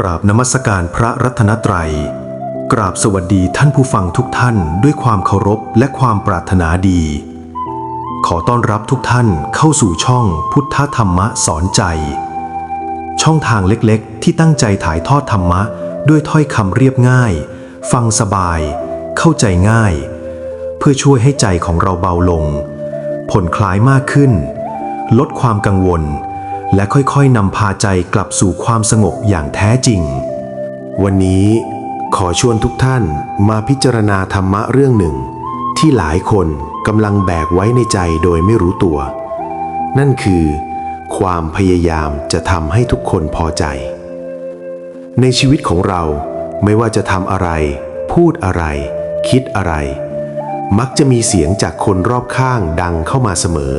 กราบนมัสการพระรัตนตรัย กราบสวัสดีท่านผู้ฟังทุกท่านด้วยความเคารพและความปรารถนาดี ขอต้อนรับทุกท่านเข้าสู่ช่องพุทธธรรมะสอนใจ ช่องทางเล็กๆ ที่ตั้งใจถ่ายทอดธรรมะ ด้วยถ้อยคำเรียบง่าย ฟังสบาย เข้าใจง่าย เพื่อช่วยให้ใจของเราเบาลงผ่อนคลายมากขึ้น ลดความกังวล และค่อยๆนำพาใจกลับสู่ความสงบอย่างแท้จริง วันนี้ขอชวนทุกท่านมาพิจารณาธรรมะเรื่องหนึ่ง ที่หลายคนกำลังแบกไว้ในใจโดยไม่รู้ตัว นั่นคือ ความพยายามจะทำให้ทุกคนพอใจ ในชีวิตของเราไม่ว่าจะทำอะไร พูดอะไร คิดอะไร มักจะมีเสียงจากคนรอบข้างดังเข้ามาเสมอ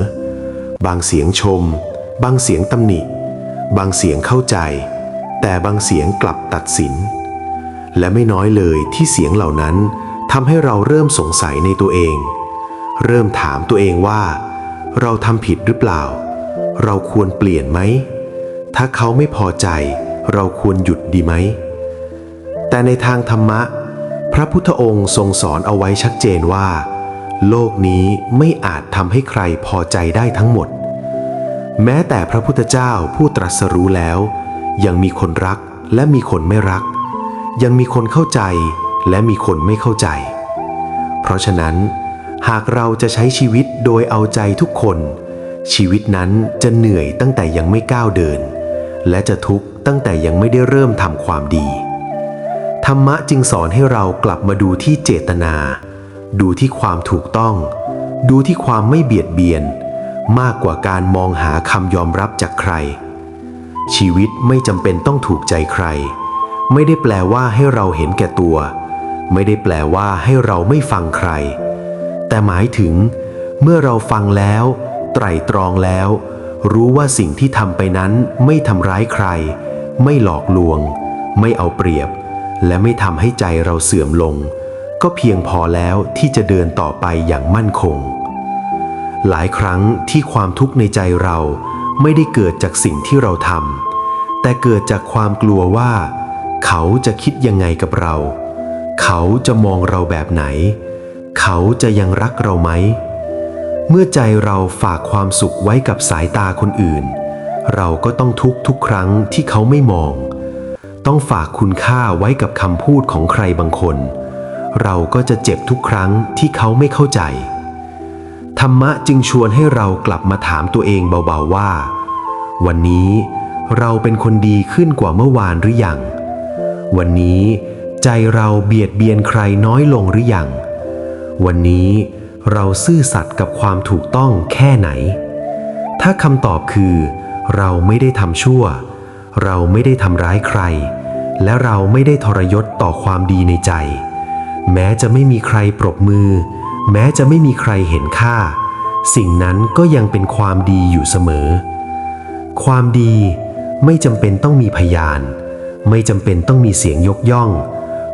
บางเสียงชม บางเสียงตำหนิ บางเสียงเข้าใจ แต่บางเสียงกลับตัดสิน และไม่น้อยเลยที่เสียงเหล่านั้นทำให้เราเริ่มสงสัยในตัวเอง เริ่มถามตัวเองว่า เราทำผิดหรือเปล่า เราควรเปลี่ยนไหม ถ้าเขาไม่พอใจ เราควรหยุดดีไหม แต่ในทางธรรมะ พระพุทธองค์ทรงสอนเอาไว้ชัดเจนว่า โลกนี้ไม่อาจทำให้ใครพอใจได้ทั้งหมด แม้แต่พระพุทธเจ้าผู้ตรัสรู้แล้ว ยังมีคนรักและมีคนไม่รัก ยังมีคนเข้าใจและมีคนไม่เข้าใจ เพราะฉะนั้น หากเราจะใช้ชีวิตโดยเอาใจทุกคน ชีวิตนั้นจะเหนื่อยตั้งแต่ยังไม่ก้าวเดิน และจะทุกข์ตั้งแต่ยังไม่ได้เริ่มทำความดี ธรรมะจึงสอนให้เรากลับมาดูที่เจตนา ดูที่ความถูกต้อง ดูที่ความไม่เบียดเบียน มากกว่าการมองหาคำยอมรับจากใคร ชีวิตไม่จำเป็นต้องถูกใจใคร ไม่ได้แปลว่าให้เราเห็นแก่ตัว ไม่ได้แปลว่าให้เราไม่ฟังใคร แต่หมายถึง เมื่อเราฟังแล้ว ไตร่ตรองแล้ว รู้ว่าสิ่งที่ทำไปนั้นไม่ทำร้ายใคร ไม่หลอกลวง ไม่เอาเปรียบ และไม่ทำให้ใจเราเสื่อมลง ก็เพียงพอแล้วที่จะเดินต่อไปอย่างมั่นคง หลายครั้งที่ความทุกข์ในใจเราไม่ได้เกิดจากสิ่งที่เราทำแต่เกิดจากความกลัวว่า เขาจะคิดยังไงกับเรา เขาจะมองเราแบบไหน เขาจะยังรักเราไหม เมื่อใจเราฝากความสุขไว้กับสายตาคนอื่น เราก็ต้องทุกทุกครั้งที่เขาไม่มอง ต้องฝากคุณค่าไว้กับคำพูดของใครบางคน เราก็จะเจ็บทุกครั้งที่เขาไม่เข้าใจ ธรรมะจึงชวนให้เรากลับมาถามตัวเองเบาๆว่า วันนี้เราเป็นคนดีขึ้นกว่าเมื่อวานหรือยัง วันนี้ใจเราเบียดเบียนใครน้อยลงหรือยัง วันนี้เราซื่อสัตย์กับความถูกต้องแค่ไหน ถ้าคำตอบคือ เราไม่ได้ทำชั่ว เราไม่ได้ทำร้ายใคร และเราไม่ได้ทรยศต่อความดีในใจ แม้จะไม่มีใครปรบมือ แม้จะไม่มีใครเห็นค่า สิ่งนั้นก็ยังเป็นความดีอยู่เสมอ ความดีไม่จำเป็นต้องมีพยาน ไม่จำเป็นต้องมีเสียงยกย่อง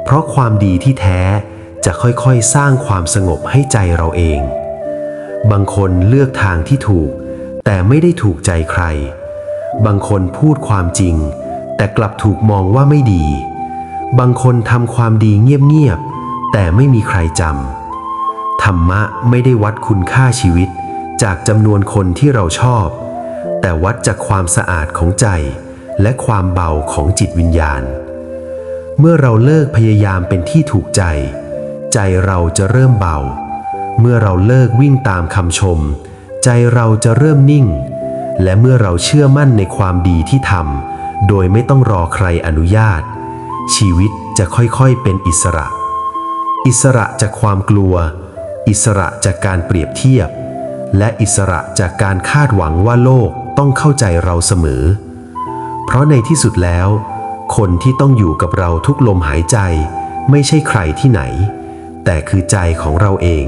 เพราะความดีที่แท้จะค่อยๆ สร้างความสงบให้ใจเราเอง บางคนเลือกทางที่ถูก แต่ไม่ได้ถูกใจใคร บางคนพูดความจริง แต่กลับถูกมองว่าไม่ดี บางคนทำความดีเงียบๆแต่ไม่มีใครจำ ธรรมะไม่ได้วัดคุณค่าชีวิต จากจำนวนคนที่เราชอบ แต่วัดจากความสะอาดของใจ และความเบาของจิตวิญญาณ เมื่อเราเลิกพยายามเป็นที่ถูกใจ ใจเราจะเริ่มเบา เมื่อเราเลิกวิ่งตามคำชม ใจเราจะเริ่มนิ่ง และเมื่อเราเชื่อมั่นในความดีที่ทำโดยไม่ต้องรอใครอนุญาต ชีวิตจะค่อยๆเป็นอิสระ อิสระจากความกลัว อิสระจากการเปรียบเทียบ และอิสระจากการคาดหวังว่าโลกต้องเข้าใจเราเสมอ เพราะในที่สุดแล้ว คนที่ต้องอยู่กับเราทุกลมหายใจ ไม่ใช่ใครที่ไหน แต่คือใจของเราเอง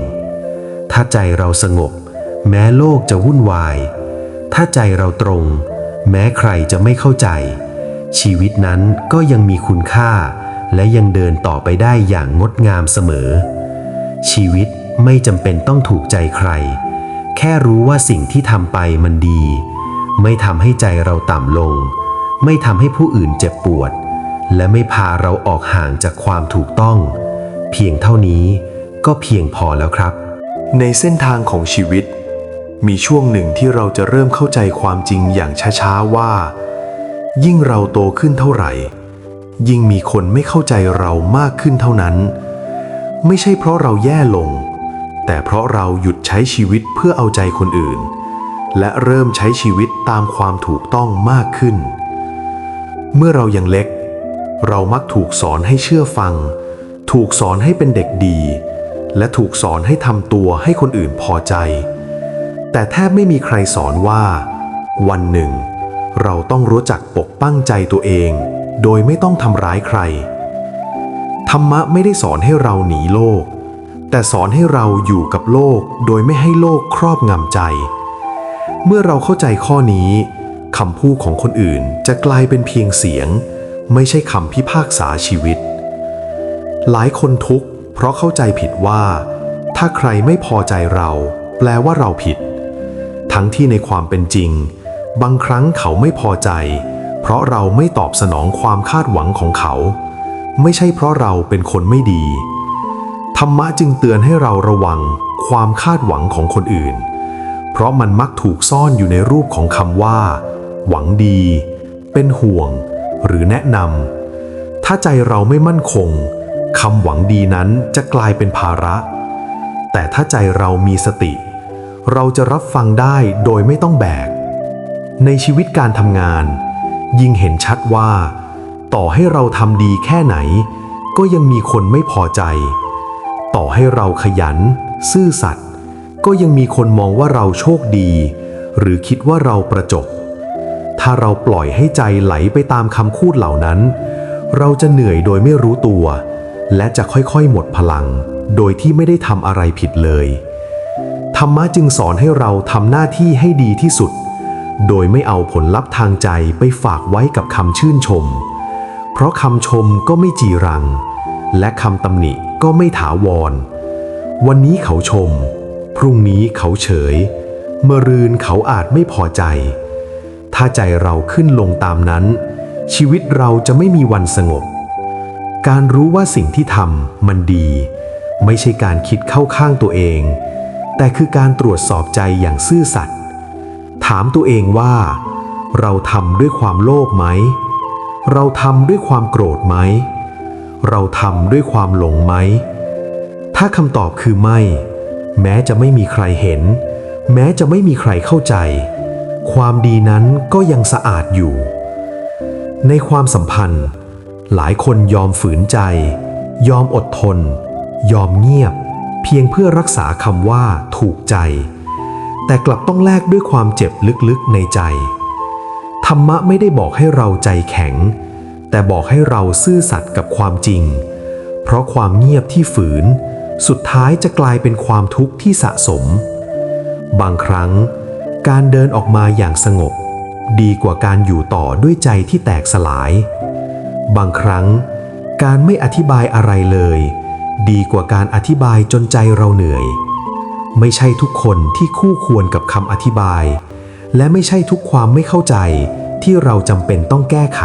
ถ้าใจเราสงบ แม้โลกจะวุ่นวาย ถ้าใจเราตรง แม้ใครจะไม่เข้าใจ ชีวิตนั้นก็ยังมีคุณค่า และยังเดินต่อไปได้อย่างงดงามเสมอ ชีวิต ไม่จำเป็นต้องถูกใจใคร แค่รู้ว่าสิ่งที่ทำไปมันดี ไม่ทำให้ใจเราต่ำลง ไม่ทำให้ผู้อื่นเจ็บปวด และไม่พาเราออกห่างจากความถูกต้อง เพียงเท่านี้ก็เพียงพอแล้วครับ ในเส้นทางของชีวิต มีช่วงหนึ่งที่เราจะเริ่มเข้าใจความจริงอย่างช้าๆว่า ยิ่งเราโตขึ้นเท่าไหร่ ยิ่งมีคนไม่เข้าใจเรามากขึ้นเท่านั้น ไม่ใช่เพราะเราแย่ลง แต่เพราะเราหยุดใช้ชีวิตเพื่อเอาใจคนอื่น และเริ่มใช้ชีวิตตามความถูกต้องมากขึ้น เมื่อเรายังเล็ก เรามักถูกสอนให้เชื่อฟัง ถูกสอนให้เป็นเด็กดี และถูกสอนให้ทำตัวให้คนอื่นพอใจ แต่แทบไม่มีใครสอนว่า วันหนึ่ง เราต้องรู้จักปกป้องใจตัวเอง โดยไม่ต้องทำร้ายใคร ธรรมะไม่ได้สอนให้เราหนีโลก แต่สอนให้เราอยู่กับโลกโดยไม่ให้โลกครอบงำใจ เมื่อเราเข้าใจข้อนี้คำพูดของคนอื่นจะกลายเป็นเพียงเสียง ไม่ใช่คำพิพากษาชีวิต หลายคนทุกข์เพราะเข้าใจผิดว่า ถ้าใครไม่พอใจเรา แปลว่าเราผิด ทั้งที่ในความเป็นจริง บางครั้งเขาไม่พอใจ เพราะเราไม่ตอบสนองความคาดหวังของเขา ไม่ใช่เพราะเราเป็นคนไม่ดี ธรรมะจึงเตือนให้เราระวังความคาดหวังของคนอื่น เพราะมันมักถูกซ่อนอยู่ในรูปของคำว่า หวังดี เป็นห่วง หรือแนะนำถ้าใจเราไม่มั่นคงคำหวังดีนั้นจะกลายเป็นภาระ แต่ถ้าใจเรามีสติ เราจะรับฟังได้โดยไม่ต้องแบก ในชีวิตการทำงาน ยิ่งเห็นชัดว่า ต่อให้เราทำดีแค่ไหน ก็ยังมีคนไม่พอใจ ต่อให้เราขยัน ซื่อสัตย์ก็ยังมีคนมองว่าเราโชคดี หรือคิดว่าเราประจบ ถ้าเราปล่อยให้ใจไหลไปตามคำพูดเหล่านั้น เราจะเหนื่อยโดยไม่รู้ตัว และจะค่อยๆหมดพลัง โดยที่ไม่ได้ทำอะไรผิดเลย ธรรมะจึงสอนให้เราทำหน้าที่ให้ดีที่สุด โดยไม่เอาผลลัพธ์ทางใจไปฝากไว้กับคำชื่นชม เพราะคำชมก็ไม่จีรัง และคำตำหนิก็ไม่ถาวร วันนี้เขาชม พรุ่งนี้เขาเฉย เมรืนเขาอาจไม่พอใจ ถ้าใจเราขึ้นลงตามนั้น ชีวิตเราจะไม่มีวันสงบ การรู้ว่าสิ่งที่ทำมันดี ไม่ใช่การคิดเข้าข้างตัวเอง แต่คือการตรวจสอบใจอย่างซื่อสัตย์ถามตัวเองว่า เราทำด้วยความโลภไหม เราทำด้วยความโกรธไหม เราทำด้วยความหลงไหม ถ้าคำตอบคือไม่ แม้จะไม่มีใครเห็น แม้จะไม่มีใครเข้าใจ ความดีนั้นก็ยังสะอาดอยู่ ในความสัมพันธ์ หลายคนยอมฝืนใจ ยอมอดทน ยอมเงียบ เพียงเพื่อรักษาคำว่าถูกใจ แต่กลับต้องแลกด้วยความเจ็บลึกๆในใจ ธรรมะไม่ได้บอกให้เราใจแข็ง แต่บอกให้เราซื่อสัตย์กับความจริง เพราะความเงียบที่ฝืน สุดท้ายจะกลายเป็นความทุกข์ที่สะสม บางครั้ง การเดินออกมาอย่างสงบ ดีกว่าการอยู่ต่อด้วยใจที่แตกสลาย บางครั้ง การไม่อธิบายอะไรเลย ดีกว่าการอธิบายจนใจเราเหนื่อย ไม่ใช่ทุกคนที่คู่ควรกับคำอธิบาย และไม่ใช่ทุกความไม่เข้าใจที่เราจำเป็นต้องแก้ไข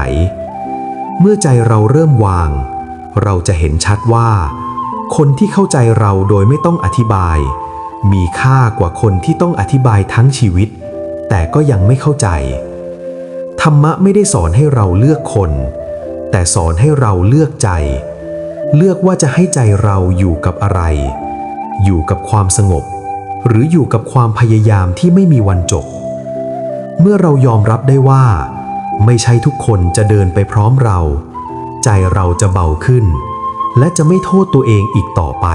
เมื่อใจเราเริ่มวาง เราจะเห็นชัดว่า คนที่เข้าใจเราโดยไม่ต้องอธิบาย มีค่ากว่าคนที่ต้องอธิบายทั้งชีวิต แต่ก็ยังไม่เข้าใจ ธรรมะไม่ได้สอนให้เราเลือกคน แต่สอนให้เราเลือกใจ เลือกว่าจะให้ใจเราอยู่กับอะไร อยู่กับความสงบ หรืออยู่กับความพยายามที่ไม่มีวันจบ เมื่อเรายอมรับได้ว่า ไม่ใช่ทุกคนจะเดินไปพร้อมเรา ใจเราจะเบาขึ้น และจะไม่โทษตัวเองอีกต่อไป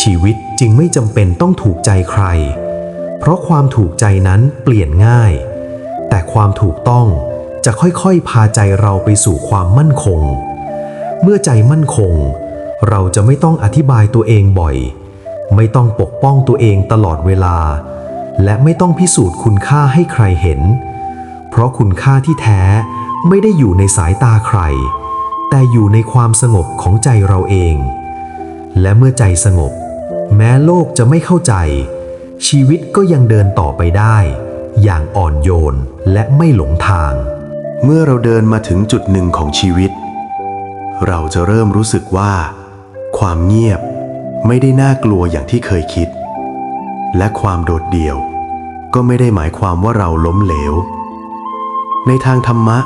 ชีวิตจึงไม่จำเป็นต้องถูกใจใคร เพราะความถูกใจนั้นเปลี่ยนง่าย แต่ความถูกต้องจะค่อยๆ พาใจเราไปสู่ความมั่นคง เมื่อใจมั่นคง เราจะไม่ต้องอธิบายตัวเองบ่อย ไม่ต้องปกป้องตัวเองตลอดเวลา และไม่ต้องพิสูจน์คุณค่าให้ใครเห็น เพราะคุณค่าที่แท้ไม่ได้อยู่ในสายตาใคร แต่อยู่ในความสงบของใจเราเอง และเมื่อใจสงบ แม้โลกจะไม่เข้าใจ ชีวิตก็ยังเดินต่อไปได้ อย่างอ่อนโยนและไม่หลงทาง เมื่อเราเดินมาถึงจุดหนึ่งของชีวิต เราจะเริ่มรู้สึกว่า ความเงียบไม่ได้น่ากลัวอย่างที่เคยคิด และความโดดเดี่ยวก็ไม่ได้หมายความว่าเราล้มเหลว ในทางธรรมะ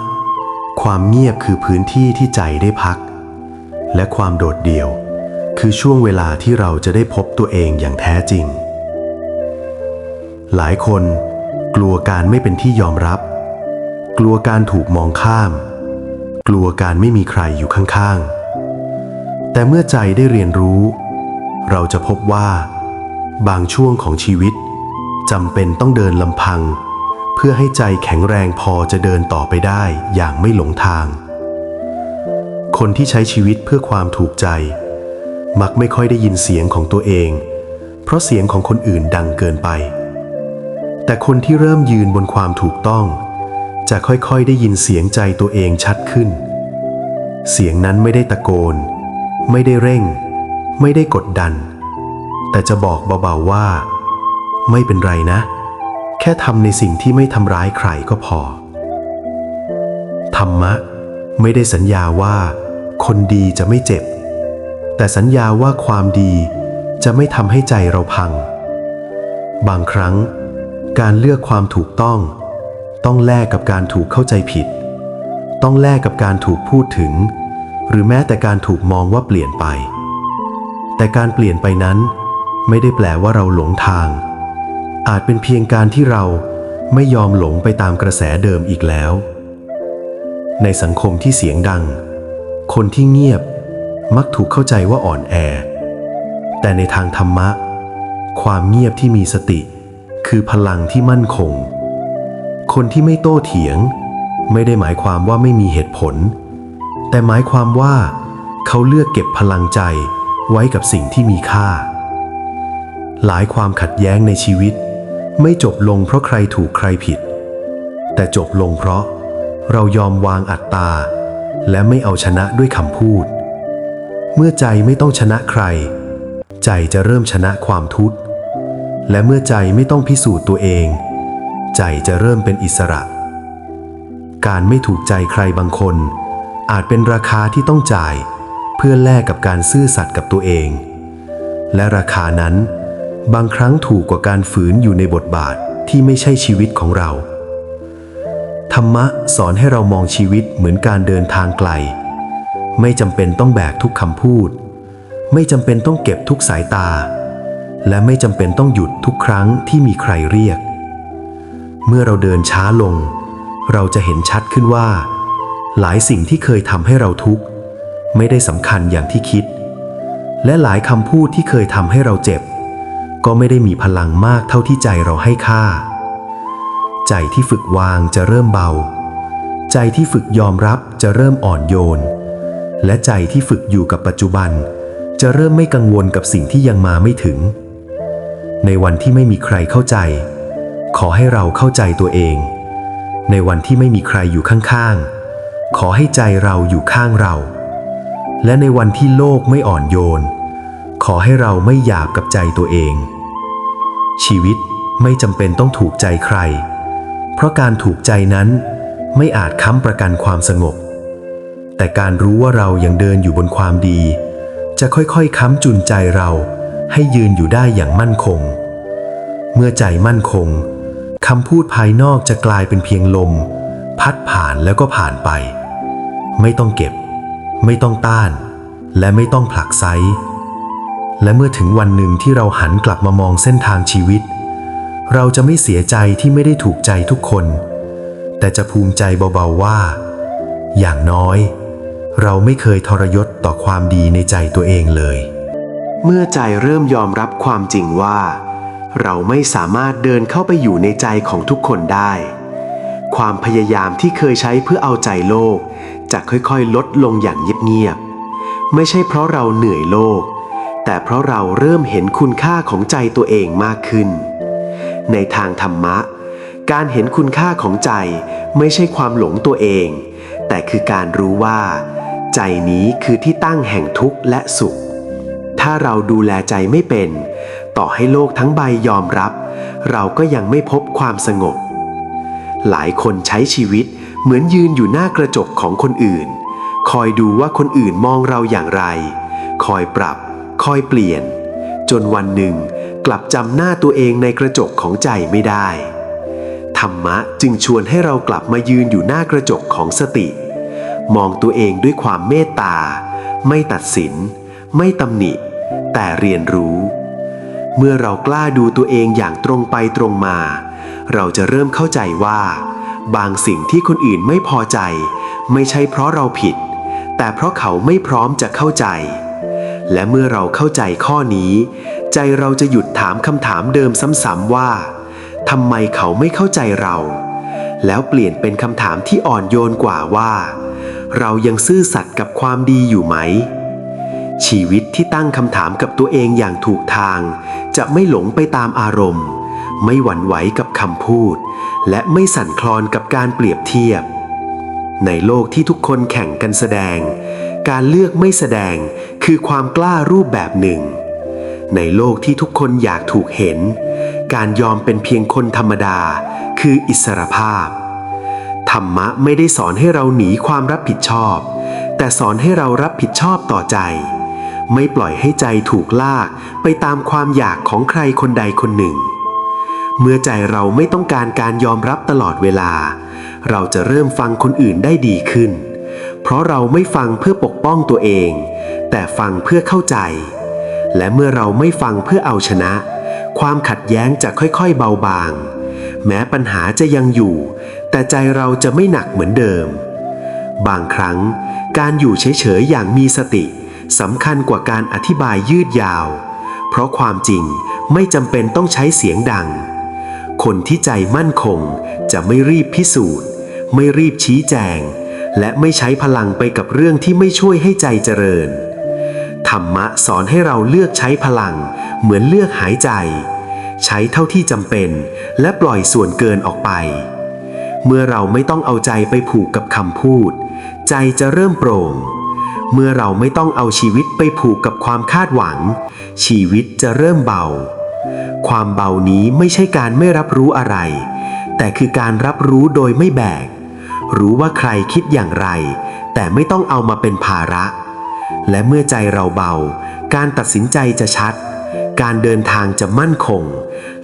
ความเงียบคือพื้นที่ที่ใจได้พัก และความโดดเดี่ยว คือช่วงเวลาที่เราจะได้พบตัวเองอย่างแท้จริง หลายคนกลัวการไม่เป็นที่ยอมรับ กลัวการถูกมองข้าม กลัวการไม่มีใครอยู่ข้างๆ แต่เมื่อใจได้เรียนรู้ เราจะพบว่า บางช่วงของชีวิตจำเป็นต้องเดินลำพัง เพื่อให้ใจแข็งแรงพอจะเดินต่อไปได้อย่างไม่หลงทาง คนที่ใช้ชีวิตเพื่อความถูกใจ มักไม่ค่อยได้ยินเสียงของตัวเอง เพราะเสียงของคนอื่นดังเกินไป แต่คนที่เริ่มยืนบนความถูกต้อง จะค่อยๆได้ยินเสียงใจตัวเองชัดขึ้น เสียงนั้นไม่ได้ตะโกน ไม่ได้เร่ง ไม่ได้กดดัน แต่จะบอกเบาๆว่า ไม่เป็นไรนะ แค่ทำในสิ่งที่ไม่ทำร้ายใครก็พอ ธรรมะไม่ได้สัญญาว่า คนดีจะไม่เจ็บ แต่สัญญาว่าความดีจะไม่ทำให้ใจเราพัง บางครั้ง การเลือกความถูกต้อง ต้องแลกกับการถูกเข้าใจผิด ต้องแลกกับการถูกพูดถึง หรือแม้แต่การถูกมองว่าเปลี่ยนไป แต่การเปลี่ยนไปนั้น ไม่ได้แปลว่าเราหลงทาง อาจเป็นเพียงการที่เราไม่ยอมหลงไปตามกระแสเดิมอีกแล้ว ในสังคมที่เสียงดัง คนที่เงียบมักถูกเข้าใจว่าอ่อนแอ แต่ในทางธรรมะ ความเงียบที่มีสติ คือพลังที่มั่นคง คนที่ไม่โต้เถียง ไม่ได้หมายความว่าไม่มีเหตุผล แต่หมายความว่า เขาเลือกเก็บพลังใจไว้กับสิ่งที่มีค่า หลายความขัดแย้งในชีวิต ไม่จบลงเพราะใครถูกใครผิด แต่จบลงเพราะเรายอมวางอัตตา และไม่เอาชนะด้วยคำพูด เมื่อใจไม่ต้องชนะใคร ใจจะเริ่มชนะความทุกข์และเมื่อใจไม่ต้องพิสูจน์ตัวเอง ใจจะเริ่มเป็นอิสระ การไม่ถูกใจใครบางคน อาจเป็นราคาที่ต้องจ่าย เพื่อแลกกับการซื่อสัตย์กับตัวเอง และราคานั้น บางครั้งถูกกว่าการฝืนอยู่ในบทบาทที่ไม่ใช่ชีวิตของเรา ธรรมะสอนให้เรามองชีวิตเหมือนการเดินทางไกล ไม่จำเป็นต้องแบกทุกคำพูด ไม่จำเป็นต้องเก็บทุกสายตา และไม่จำเป็นต้องหยุดทุกครั้งที่มีใครเรียก เมื่อเราเดินช้าลง เราจะเห็นชัดขึ้นว่า หลายสิ่งที่เคยทำให้เราทุกข์ ไม่ได้สำคัญอย่างที่คิด และหลายคำพูดที่เคยทำให้เราเจ็บ ก็ไม่ได้มีพลังมากเท่าที่ใจเราให้ค่า ใจที่ฝึกวางจะเริ่มเบา ใจที่ฝึกยอมรับจะเริ่มอ่อนโยน และใจที่ฝึกอยู่กับปัจจุบัน จะเริ่มไม่กังวลกับสิ่งที่ยังมาไม่ถึง ในวันที่ไม่มีใครเข้าใจ ขอให้เราเข้าใจตัวเอง ในวันที่ไม่มีใครอยู่ข้างๆ ขอให้ใจเราอยู่ข้างเรา และในวันที่โลกไม่อ่อนโยน ขอให้เราไม่หยาบกับใจตัวเอง ชีวิตไม่จำเป็นต้องถูกใจใคร เพราะการถูกใจนั้นไม่อาจค้ำประกันความสงบ แต่การรู้ว่าเรายังเดินอยู่บนความดี จะค่อยๆ ค้ำจุนใจเราให้ยืนอยู่ได้อย่างมั่นคง เมื่อใจมั่นคงคำพูดภายนอกจะกลายเป็นเพียงลม พัดผ่านแล้วก็ผ่านไป ไม่ต้องเก็บ ไม่ต้องต้าน และไม่ต้องผลักไซ และเมื่อถึงวันหนึ่งที่เราหันกลับมามองเส้นทางชีวิต เราจะไม่เสียใจที่ไม่ได้ถูกใจทุกคน แต่จะภูมิใจเบาๆว่า อย่างน้อย เราไม่เคยทรยศต่อความดีในใจตัวเองเลย เมื่อใจเริ่มยอมรับความจริงว่า เราไม่สามารถเดินเข้าไปอยู่ในใจของทุกคนได้ ความพยายามที่เคยใช้เพื่อเอาใจโลก จะค่อยๆ ลดลงอย่างเงียบๆไม่ใช่เพราะเราเหนื่อยโลก แต่เพราะเราเริ่มเห็นคุณค่าของใจตัวเองมากขึ้น ในทางธรรมะ การเห็นคุณค่าของใจไม่ใช่ความหลงตัวเอง แต่คือการรู้ว่า ใจนี้คือที่ตั้งแห่งทุกข์และสุข ถ้าเราดูแลใจไม่เป็น ต่อให้โลกทั้งใบยอมรับ เราก็ยังไม่พบความสงบ หลายคนใช้ชีวิตเหมือนยืนอยู่หน้ากระจกของคนอื่น คอยดูว่าคนอื่นมองเราอย่างไร คอยปรับ คอยเปลี่ยน จนวันหนึ่งกลับจำหน้าตัวเองในกระจกของใจไม่ได้ ธรรมะจึงชวนให้เรากลับมายืนอยู่หน้ากระจกของสติ มองตัวเองด้วยความเมตตา ไม่ตัดสิน ไม่ตำหนิ แต่เรียนรู้ เมื่อเรากล้าดูตัวเองอย่างตรงไปตรงมา เราจะเริ่มเข้าใจว่า บางสิ่งที่คนอื่นไม่พอใจ ไม่ใช่เพราะเราผิด แต่เพราะเขาไม่พร้อมจะเข้าใจ และเมื่อเราเข้าใจข้อนี้ ใจเราจะหยุดถามคำถามเดิมซ้ำๆว่าทำไมเขาไม่เข้าใจเรา แล้วเปลี่ยนเป็นคำถามที่อ่อนโยนกว่าว่า เรายังซื่อสัตย์กับความดีอยู่ไหม ชีวิตที่ตั้งคำถามกับตัวเองอย่างถูกทาง จะไม่หลงไปตามอารมณ์ ไม่หวั่นไหวกับคำพูด และไม่สั่นคลอนกับการเปรียบเทียบ ในโลกที่ทุกคนแข่งกันแสดง การเลือกไม่แสดง คือความกล้ารูปแบบหนึ่ง ในโลกที่ทุกคนอยากถูกเห็น การยอมเป็นเพียงคนธรรมดา คืออิสรภาพ ธรรมะไม่ได้สอนให้เราหนีความรับผิดชอบ แต่สอนให้เรารับผิดชอบต่อใจ ไม่ปล่อยให้ใจถูกลากไปตามความอยากของใครคนใดคนหนึ่ง เมื่อใจเราไม่ต้องการการยอมรับตลอดเวลา เราจะเริ่มฟังคนอื่นได้ดีขึ้น เพราะเราไม่ฟังเพื่อปกป้องตัวเอง แต่ฟังเพื่อเข้าใจ และเมื่อเราไม่ฟังเพื่อเอาชนะ ความขัดแย้งจะค่อยๆเบาบาง แม้ปัญหาจะยังอยู่ แต่ใจเราจะไม่หนักเหมือนเดิม บางครั้ง การอยู่เฉยๆอย่างมีสติสำคัญกว่าการอธิบายยืดยาว เพราะความจริงไม่จำเป็นต้องใช้เสียงดัง คนที่ใจมั่นคงจะไม่รีบพิสูจน์ ไม่รีบชี้แจง และไม่ใช้พลังไปกับเรื่องที่ไม่ช่วยให้ใจเจริญ ธรรมะสอนให้เราเลือกใช้พลัง เหมือนเลือกหายใจ ใช้เท่าที่จำเป็น และปล่อยส่วนเกินออกไป เมื่อเราไม่ต้องเอาใจไปผูกกับคำพูด ใจจะเริ่มโปร่ง เมื่อเราไม่ต้องเอาชีวิตไปผูกกับความคาดหวัง ชีวิตจะเริ่มเบา ความเบานี้ไม่ใช่การไม่รับรู้อะไร แต่คือการรับรู้โดยไม่แบก รู้ว่าใครคิดอย่างไร แต่ไม่ต้องเอามาเป็นภาระ และเมื่อใจเราเบา การตัดสินใจจะชัด การเดินทางจะมั่นคง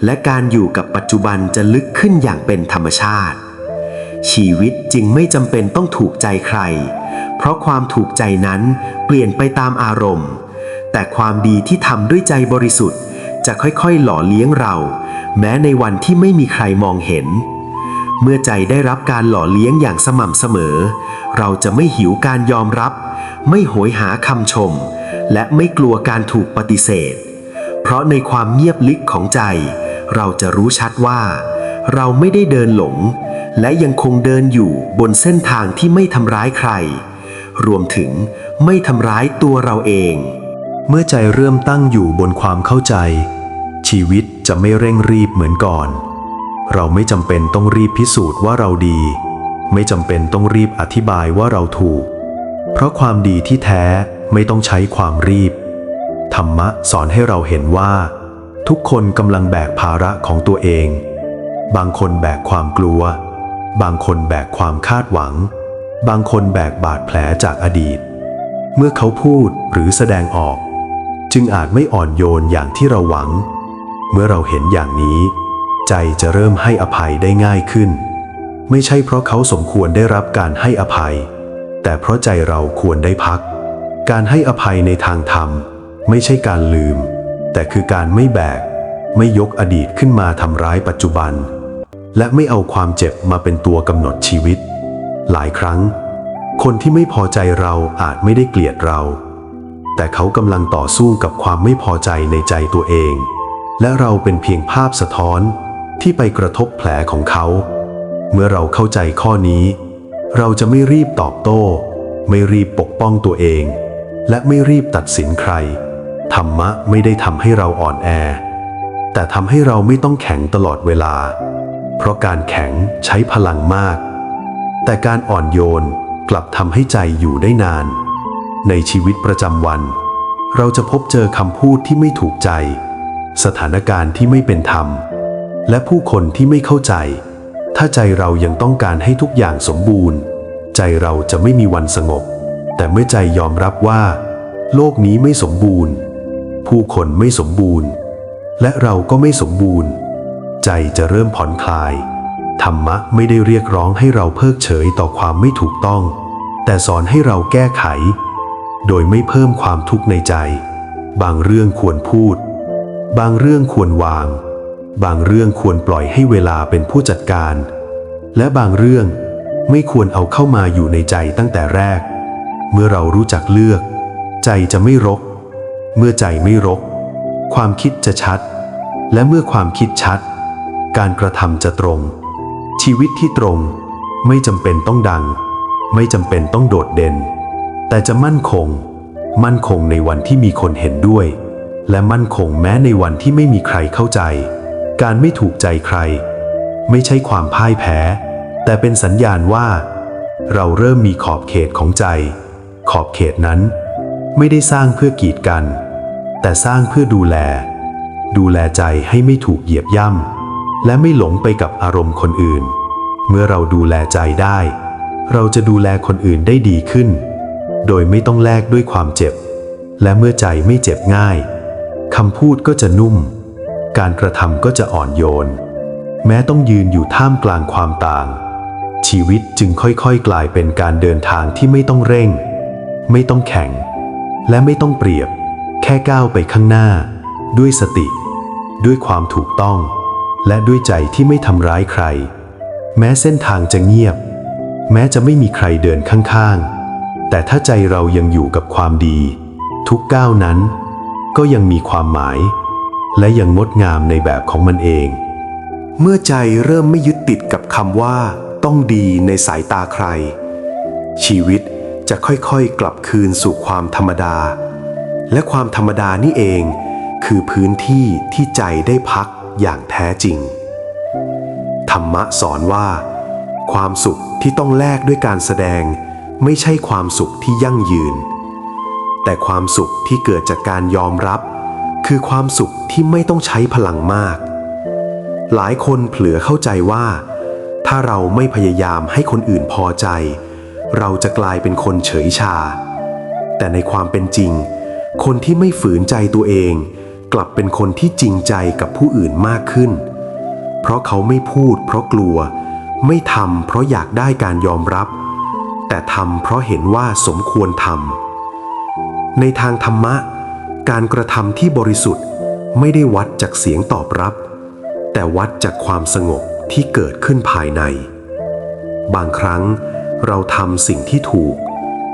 และการอยู่กับปัจจุบันจะลึกขึ้นอย่างเป็นธรรมชาติ ชีวิตจึงไม่จำเป็นต้องถูกใจใคร เพราะความถูกใจนั้นเปลี่ยนไปตามอารมณ์ แต่ความดีที่ทำด้วยใจบริสุทธิ์ จะค่อยๆ หล่อเลี้ยงเรา แม้ในวันที่ไม่มีใครมองเห็น เมื่อใจได้รับการหล่อเลี้ยงอย่างสม่ำเสมอ เราจะไม่หิวการยอมรับ ไม่โหยหาคำชม และไม่กลัวการถูกปฏิเสธ เพราะในความเงียบลึกของใจ เราจะรู้ชัดว่า เราไม่ได้เดินหลง และยังคงเดินอยู่บนเส้นทางที่ไม่ทำร้ายใคร รวมถึงไม่ทำร้ายตัวเราเอง เมื่อใจเริ่มตั้งอยู่บนความเข้าใจ ชีวิตจะไม่เร่งรีบเหมือนก่อน เราไม่จำเป็นต้องรีบพิสูจน์ว่าเราดี ไม่จำเป็นต้องรีบอธิบายว่าเราถูก เพราะความดีที่แท้ไม่ต้องใช้ความรีบ ธรรมะสอนให้เราเห็นว่า ทุกคนกำลังแบกภาระของตัวเอง บางคนแบกความกลัว บางคนแบกความคาดหวัง บางคนแบกบาดแผลจากอดีต เมื่อเขาพูดหรือแสดงออก จึงอาจไม่อ่อนโยนอย่างที่เราหวัง เมื่อเราเห็นอย่างนี้ ใจจะเริ่มให้อภัยได้ง่ายขึ้น ไม่ใช่เพราะเขาสมควรได้รับการให้อภัย แต่เพราะใจเราควรได้พัก การให้อภัยในทางธรรม ไม่ใช่การลืม แต่คือการไม่แบก ไม่ยกอดีตขึ้นมาทำร้ายปัจจุบัน และไม่เอาความเจ็บมาเป็นตัวกำหนดชีวิต หลายครั้ง คนที่ไม่พอใจเราอาจไม่ได้เกลียดเรา แต่เขากำลังต่อสู้กับความไม่พอใจในใจตัวเองและเราเป็นเพียงภาพสะท้อน ที่ไปกระทบแผลของเขา เมื่อเราเข้าใจข้อนี้ เราจะไม่รีบตอบโต้ ไม่รีบปกป้องตัวเอง และไม่รีบตัดสินใคร ธรรมะไม่ได้ทำให้เราอ่อนแอ แต่ทำให้เราไม่ต้องแข็งตลอดเวลา เพราะการแข็งใช้พลังมาก แต่การอ่อนโยนกลับทำให้ใจอยู่ได้นาน ในชีวิตประจำวัน เราจะพบเจอคำพูดที่ไม่ถูกใจ สถานการณ์ที่ไม่เป็นธรรม และผู้คนที่ไม่เข้าใจ ถ้าใจเรายังต้องการให้ทุกอย่างสมบูรณ์ ใจเราจะไม่มีวันสงบ แต่เมื่อใจยอมรับว่า โลกนี้ไม่สมบูรณ์ ผู้คนไม่สมบูรณ์ และเราก็ไม่สมบูรณ์ ใจจะเริ่มผ่อนคลาย ธรรมะไม่ได้เรียกร้องให้เราเพิกเฉยต่อความไม่ถูกต้อง แต่สอนให้เราแก้ไข โดยไม่เพิ่มความทุกข์ในใจ บางเรื่องควรพูด บางเรื่องควรวาง บางเรื่องควรปล่อยให้เวลาเป็นผู้จัดการ และบางเรื่องไม่ควรเอาเข้ามาอยู่ในใจตั้งแต่แรก เมื่อเรารู้จักเลือก ใจจะไม่รก เมื่อใจไม่รก ความคิดจะชัด และเมื่อความคิดชัด การกระทำจะตรง ชีวิตที่ตรง ไม่จำเป็นต้องดัง ไม่จำเป็นต้องโดดเด่น แต่จะมั่นคง มั่นคงในวันที่มีคนเห็นด้วย และมั่นคงแม้ในวันที่ไม่มีใครเข้าใจ การไม่ถูกใจใคร ไม่ใช่ความพ่ายแพ้ แต่เป็นสัญญาณว่า เราเริ่มมีขอบเขตของใจ ขอบเขตนั้น ไม่ได้สร้างเพื่อกีดกัน แต่สร้างเพื่อดูแล ดูแลใจให้ไม่ถูกเหยียบย่ำและไม่หลงไปกับอารมณ์คนอื่น เมื่อเราดูแลใจได้ เราจะดูแลคนอื่นได้ดีขึ้น โดยไม่ต้องแลกด้วยความเจ็บ และเมื่อใจไม่เจ็บง่ายคำพูดก็จะนุ่ม การกระทำก็จะอ่อนโยน แม้ต้องยืนอยู่ท่ามกลางความต่าง ชีวิตจึงค่อยๆ กลายเป็นการเดินทางที่ไม่ต้องเร่ง ไม่ต้องแข่ง และไม่ต้องเปรียบ แค่ก้าวไปข้างหน้า ด้วยสติ ด้วยความถูกต้อง และด้วยใจที่ไม่ทำร้ายใคร แม้เส้นทางจะเงียบ แม้จะไม่มีใครเดินข้างๆ แต่ถ้าใจเรายังอยู่กับความดี ทุกก้าวนั้น ก็ยังมีความหมาย และยังงดงามในแบบของมันเอง เมื่อใจเริ่มไม่ยึดติดกับคำว่าต้องดีในสายตาใคร ชีวิตจะค่อยๆกลับคืนสู่ความธรรมดา และความธรรมดานี่เอง คือพื้นที่ที่ใจได้พักอย่างแท้จริง ธรรมะสอนว่า ความสุขที่ต้องแลกด้วยการแสดง ไม่ใช่ความสุขที่ยั่งยืน แต่ความสุขที่เกิดจากการยอมรับ คือความสุขที่ไม่ต้องใช้พลังมาก หลายคนเผลอเข้าใจว่า ถ้าเราไม่พยายามให้คนอื่นพอใจ เราจะกลายเป็นคนเฉยชา แต่ในความเป็นจริง คนที่ไม่ฝืนใจตัวเอง กลับเป็นคนที่จริงใจกับผู้อื่นมากขึ้น เพราะเขาไม่พูด เพราะกลัว ไม่ทำเพราะอยากได้การยอมรับ แต่ทำเพราะเห็นว่าสมควรทำในทางธรรมะ การกระทำที่บริสุทธิ์ไม่ได้วัดจากเสียงตอบรับ แต่วัดจากความสงบที่เกิดขึ้นภายใน บางครั้งเราทำสิ่งที่ถูก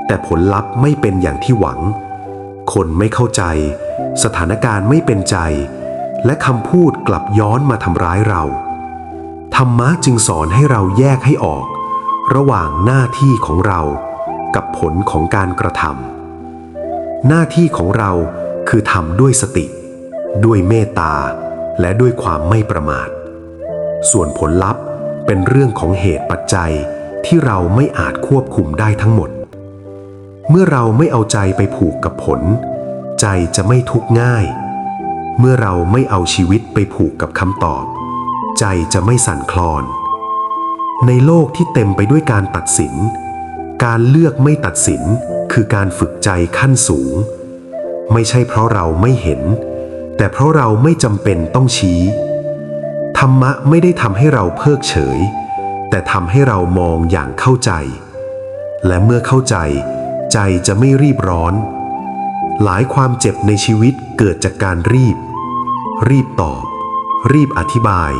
แต่ผลลัพธ์ไม่เป็นอย่างที่หวัง คนไม่เข้าใจ สถานการณ์ไม่เป็นใจ และคำพูดกลับย้อนมาทำร้ายเรา ธรรมะจึงสอนให้เราแยกให้ออก ระหว่างหน้าที่ของเรา กับผลของการกระทำหน้าที่ของเรา คือทำด้วยสติ ด้วยเมตตา และด้วยความไม่ประมาท ส่วนผลลัพธ์เป็นเรื่องของเหตุปัจจัยที่เราไม่อาจควบคุมได้ทั้งหมด เมื่อเราไม่เอาใจไปผูกกับผล ใจจะไม่ทุกข์ง่าย เมื่อเราไม่เอาชีวิตไปผูกกับคำตอบ ใจจะไม่สั่นคลอน ในโลกที่เต็มไปด้วยการตัดสิน การเลือกไม่ตัดสินคือการฝึกใจขั้นสูง ไม่ใช่เพราะเราไม่เห็น แต่เพราะเราไม่จำเป็นต้องชี้ ธรรมะไม่ได้ทำให้เราเพิกเฉย แต่ทำให้เรามองอย่างเข้าใจ และเมื่อเข้าใจ ใจจะไม่รีบร้อน หลายความเจ็บในชีวิตเกิดจากการรีบ รีบตอบ รีบอธิบาย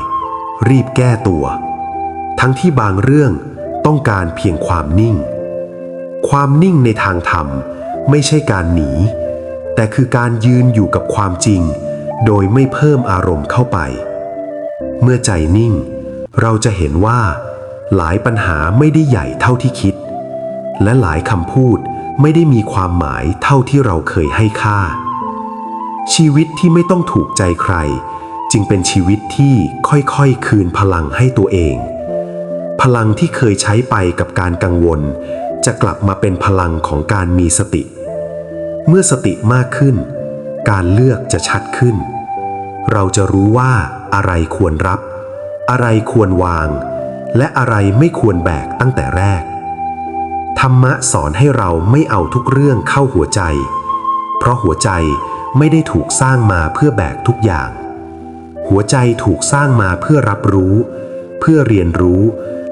รีบแก้ตัว ทั้งที่บางเรื่องต้องการเพียงความนิ่ง ความนิ่งในทางธรรมไม่ใช่การหนี แต่คือการยืนอยู่กับความจริง โดยไม่เพิ่มอารมณ์เข้าไป เมื่อใจนิ่ง เราจะเห็นว่า หลายปัญหาไม่ได้ใหญ่เท่าที่คิด และหลายคำพูดไม่ได้มีความหมายเท่าที่เราเคยให้ค่า ชีวิตที่ไม่ต้องถูกใจใคร จึงเป็นชีวิตที่ค่อยๆคืนพลังให้ตัวเอง พลังที่เคยใช้ไปกับการกังวล จะกลับมาเป็นพลังของการมีสติ เมื่อสติมากขึ้น การเลือกจะชัดขึ้น เราจะรู้ว่าอะไรควรรับ อะไรควรวาง และอะไรไม่ควรแบกตั้งแต่แรก ธรรมะสอนให้เราไม่เอาทุกเรื่องเข้าหัวใจ เพราะหัวใจไม่ได้ถูกสร้างมาเพื่อแบกทุกอย่าง หัวใจถูกสร้างมาเพื่อรับรู้ เพื่อเรียนรู้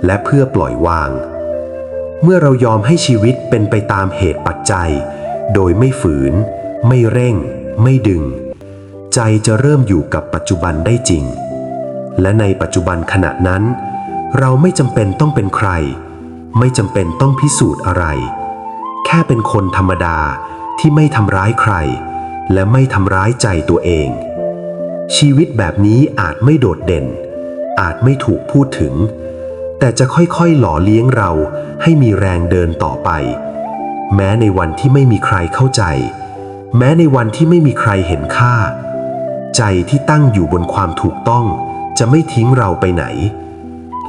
และเพื่อปล่อยวาง เมื่อเรายอมให้ชีวิตเป็นไปตามเหตุปัจจัย โดยไม่ฝืน ไม่เร่ง ไม่ดึง ใจจะเริ่มอยู่กับปัจจุบันได้จริง และในปัจจุบันขณะนั้น เราไม่จำเป็นต้องเป็นใคร ไม่จำเป็นต้องพิสูจน์อะไร แค่เป็นคนธรรมดาที่ไม่ทำร้ายใคร และไม่ทำร้ายใจตัวเอง ชีวิตแบบนี้อาจไม่โดดเด่น อาจไม่ถูกพูดถึง แต่จะค่อยๆ หล่อเลี้ยงเราให้มีแรงเดินต่อไป แม้ในวันที่ไม่มีใครเข้าใจ แม้ในวันที่ไม่มีใครเห็นค่า ใจที่ตั้งอยู่บนความถูกต้อง จะไม่ทิ้งเราไปไหน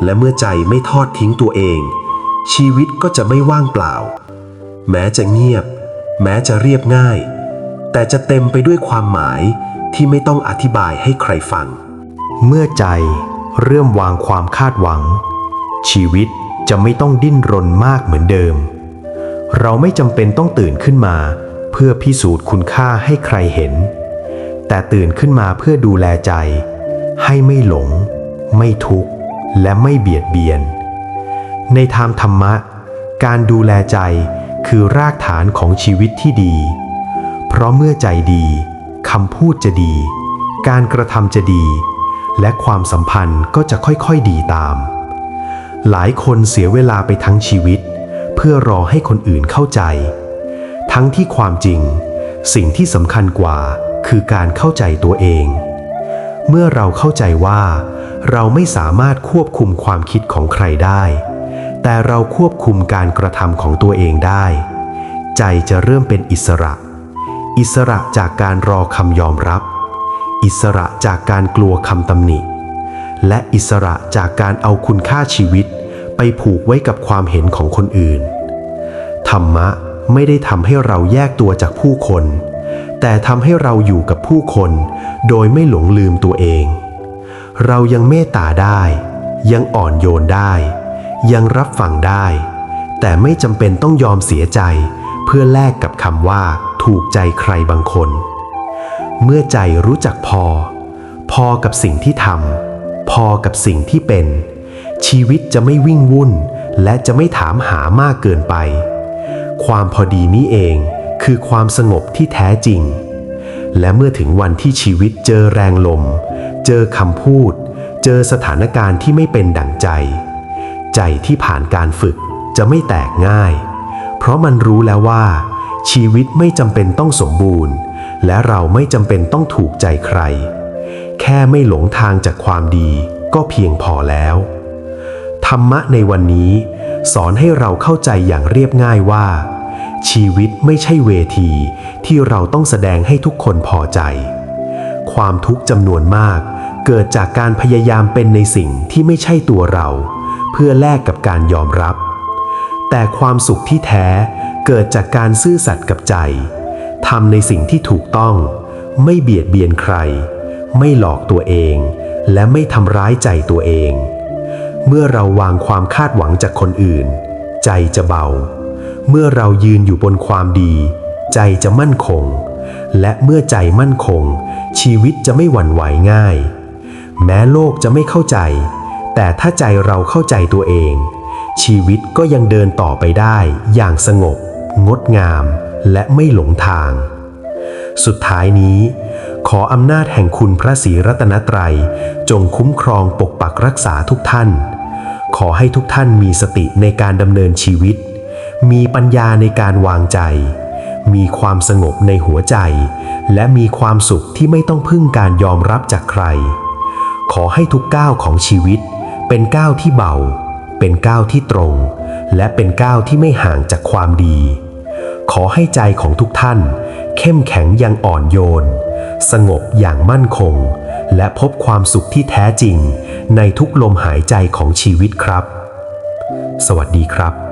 และเมื่อใจไม่ทอดทิ้งตัวเอง ชีวิตก็จะไม่ว่างเปล่า แม้จะเงียบ แม้จะเรียบง่าย แต่จะเต็มไปด้วยความหมายที่ไม่ต้องอธิบายให้ใครฟัง เมื่อใจเริ่มวางความคาดหวัง ชีวิตจะไม่ต้องดิ้นรนมากเหมือนเดิม เราไม่จำเป็นต้องตื่นขึ้นมา เพื่อพิสูจน์คุณค่าให้ใครเห็น แต่ตื่นขึ้นมาเพื่อดูแลใจ ให้ไม่หลง ไม่ทุกข์ และไม่เบียดเบียน ในทางธรรมะ การดูแลใจคือรากฐานของชีวิตที่ดี เพราะเมื่อใจดีคำพูดจะดี การกระทำจะดี และความสัมพันธ์ก็จะค่อยๆดีตาม หลายคนเสียเวลาไปทั้งชีวิต พื่อรอให้คนอื่นเข้าใจ ทั้งที่ความจริง สิ่งที่สำคัญกว่าคือการเข้าใจตัวเอง เมื่อเราเข้าใจว่า เราไม่สามารถควบคุมความคิดของใครได้ แต่เราควบคุมการกระทำของตัวเองได้ ใจจะเริ่มเป็นอิสระ อิสระจากการรอคำยอมรับ อิสระจากการกลัวคำตำหนิ และอิสระจากการเอาคุณค่าชีวิต ไปผูกไว้กับความเห็นของคนอื่น ธรรมะไม่ได้ทำให้เราแยกตัวจากผู้คน แต่ทำให้เราอยู่กับผู้คน โดยไม่หลงลืมตัวเอง เรายังเมตตาได้ ยังอ่อนโยนได้ ยังรับฟังได้ แต่ไม่จำเป็นต้องยอมเสียใจ เพื่อแลกกับคำว่า ถูกใจใครบางคน เมื่อใจรู้จักพอ พอกับสิ่งที่ทำพอกับสิ่งที่เป็น ชีวิตจะไม่วิ่งวุ่น และจะไม่ถามหามากเกินไป ความพอดีนี้เองคือความสงบที่แท้จริง และเมื่อถึงวันที่ชีวิตเจอแรงลม เจอคำพูด เจอสถานการณ์ที่ไม่เป็นดั่งใจ ใจที่ผ่านการฝึกจะไม่แตกง่าย เพราะมันรู้แล้วว่า ชีวิตไม่จำเป็นต้องสมบูรณ์ และเราไม่จำเป็นต้องถูกใจใคร แค่ไม่หลงทางจากความดีก็เพียงพอแล้ว รรมะในวันนี้ สอนให้เราเข้าใจอย่างเรียบง่ายว่า ชีวิตไม่ใช่เวทีที่เราต้องแสดงให้ทุกคนพอใจ ความทุกข์จำนวนมาก เกิดจากการพยายามเป็นในสิ่งที่ไม่ใช่ตัวเรา เพื่อแลกกับการยอมรับ แต่ความสุขที่แท้เกิดจากการซื่อสัตย์กับใจทำในสิ่งที่ถูกต้อง ไม่เบียดเบียนใคร ไม่หลอกตัวเอง และไม่ทำร้ายใจตัวเอง เมื่อเราวางความคาดหวังจากคนอื่น ใจจะเบา เมื่อเรายืนอยู่บนความดี ใจจะมั่นคง และเมื่อใจมั่นคง ชีวิตจะไม่หวั่นไหวง่าย แม้โลกจะไม่เข้าใจ แต่ถ้าใจเราเข้าใจตัวเอง ชีวิตก็ยังเดินต่อไปได้อย่างสงบ งดงาม และไม่หลงทาง สุดท้ายนี้ ขออำนาจแห่งคุณพระศรีรัตนตรัย จงคุ้มครองปกปักรักษาทุกท่าน ขอให้ทุกท่านมีสติในการดำเนินชีวิต มีปัญญาในการวางใจ มีความสงบในหัวใจ และมีความสุขที่ไม่ต้องพึ่งการยอมรับจากใคร ขอให้ทุกก้าวของชีวิต เป็นก้าวที่เบา เป็นก้าวที่ตรง และเป็นก้าวที่ไม่ห่างจากความดี ขอให้ใจของทุกท่าน เข้มแข็งอย่างอ่อนโยน สงบอย่างมั่นคง และพบความสุขที่แท้จริง ในทุกลมหายใจของชีวิตครับ สวัสดีครับ